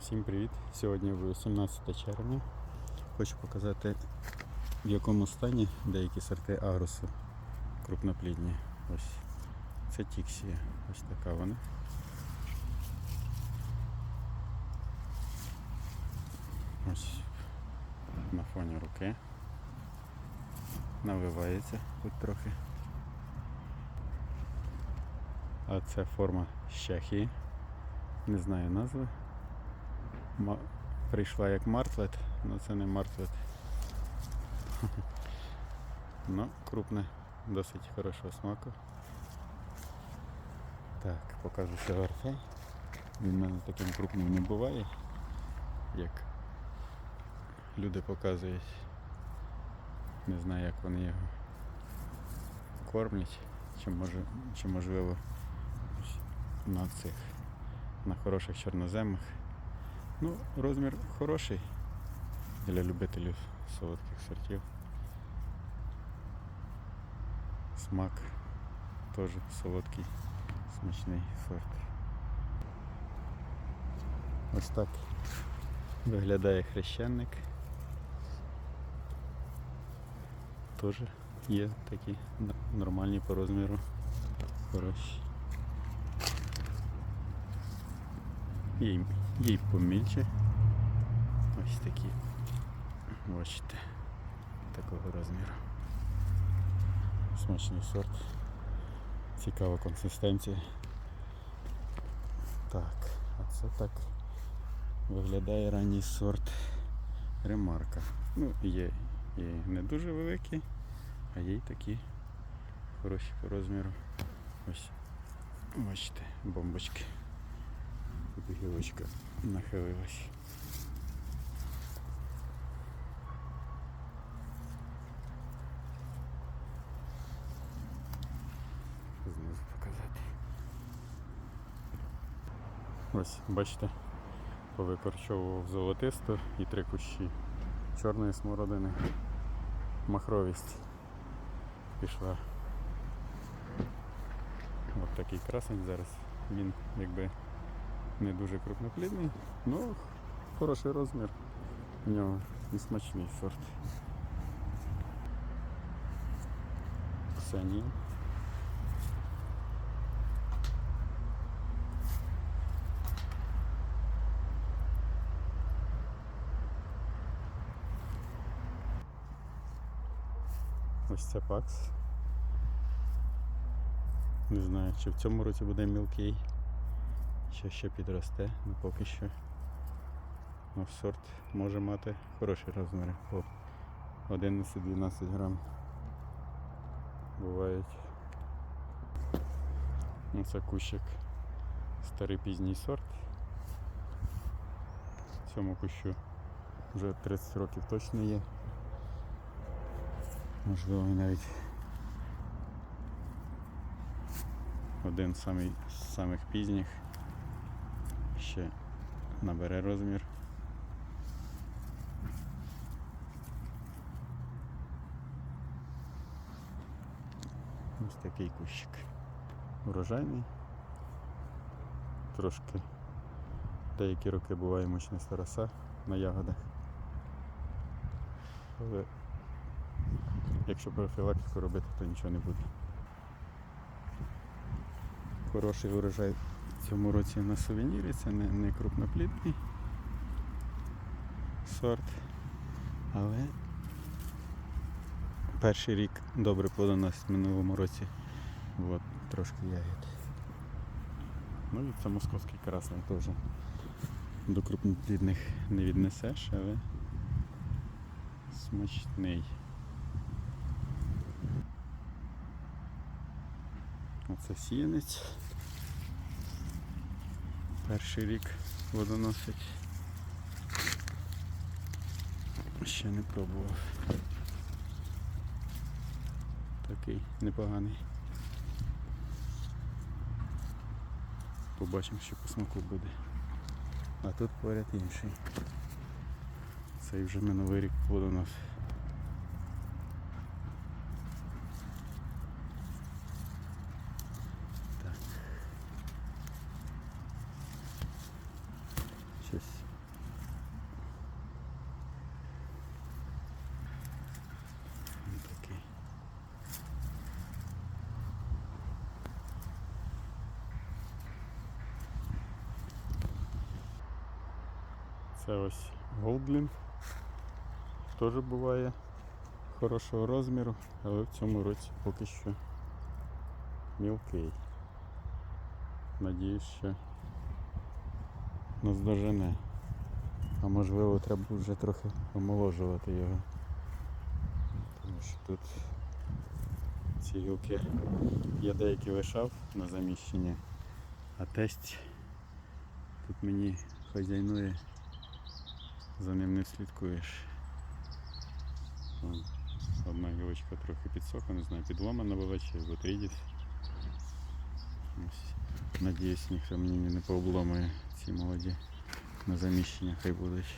Всім привіт! Сьогодні вже 18 червня. Хочу показати в якому стані деякі сорти агросу крупноплідні. Ось це тіксія. Ось така вона. Ось на фоні руки. Навивається тут трохи. А це форма з Не знаю назви. Прийшла як мартлет, але це не мартлет. Ну, крупне, досить хорошого смаку. Так, покажу ще. Він в мене таким крупним не буває, як люди показують. Не знаю, як вони його кормлять, чи, може, чи можливо на цих, на хороших чорноземах. Ну, розмір хороший для любителів солодких сортів. Смак теж солодкий, смачний сорт. Ось так виглядає хрещенник. Теж є такі н- нормальні по розміру, хороші. Є, й- є й помільче. Ось такі. Бачите. Такого розміру. Смачний сорт. Цікава консистенція. Так, а це так виглядає ранній сорт ремарка. Ну, є і не дуже великі, а є й такі хороші по розміру. Ось. Бачите, бомбочки. Тут гілочка нахилилась. Знизу показати. Ось, бачите, повикорчовував золотисту і три кущі чорної смородини. Махровість пішла. Ось такий красень зараз. Він якби не дуже крупноплідний, але хороший розмір у нього і смачний сорт. Ксенія. Ось це пакс. Не знаю, чи в цьому році буде мілкий. Ще ще підросте, але поки що ну, сорт може мати хороші розміри. По 11-12 грам бувають. Ну, Це кущик старий пізній сорт. Цьому кущу вже 30 років точно є. Можливо, навіть один з самих пізніх ще набере розмір. Ось такий кущик. Урожайний. Трошки деякі роки буває мощна староса на ягодах. Але якщо профілактику робити, то нічого не буде. Хороший урожай в цьому році на сувенірі, це не, не крупноплідний сорт, але перший рік добре плодоносить в минулому році. От, трошки ягід. Ну і це московський красний теж до крупноплідних не віднесеш, але смачний. Оце сіянець. Перший рік водоносить. Ще не пробував. Такий непоганий. Побачимо, що по смаку буде. А тут поряд інший. Цей вже минулий рік водонос. Це ось Голдлін. Теж буває хорошого розміру, але в цьому році поки що мілкий. Надіюсь, що наздожене. А можливо треба вже трохи омоложувати його. Тому що тут ці гілки я деякі лишав на заміщення, а тесть тут мені хазяйнує, за ним не слідкуєш. Одна гілочка трохи підсохла, не знаю, підломана була чи ботрідіс. Ось. Надіюсь, ніхто мені не пообломує ці молоді на заміщення, хай будуть.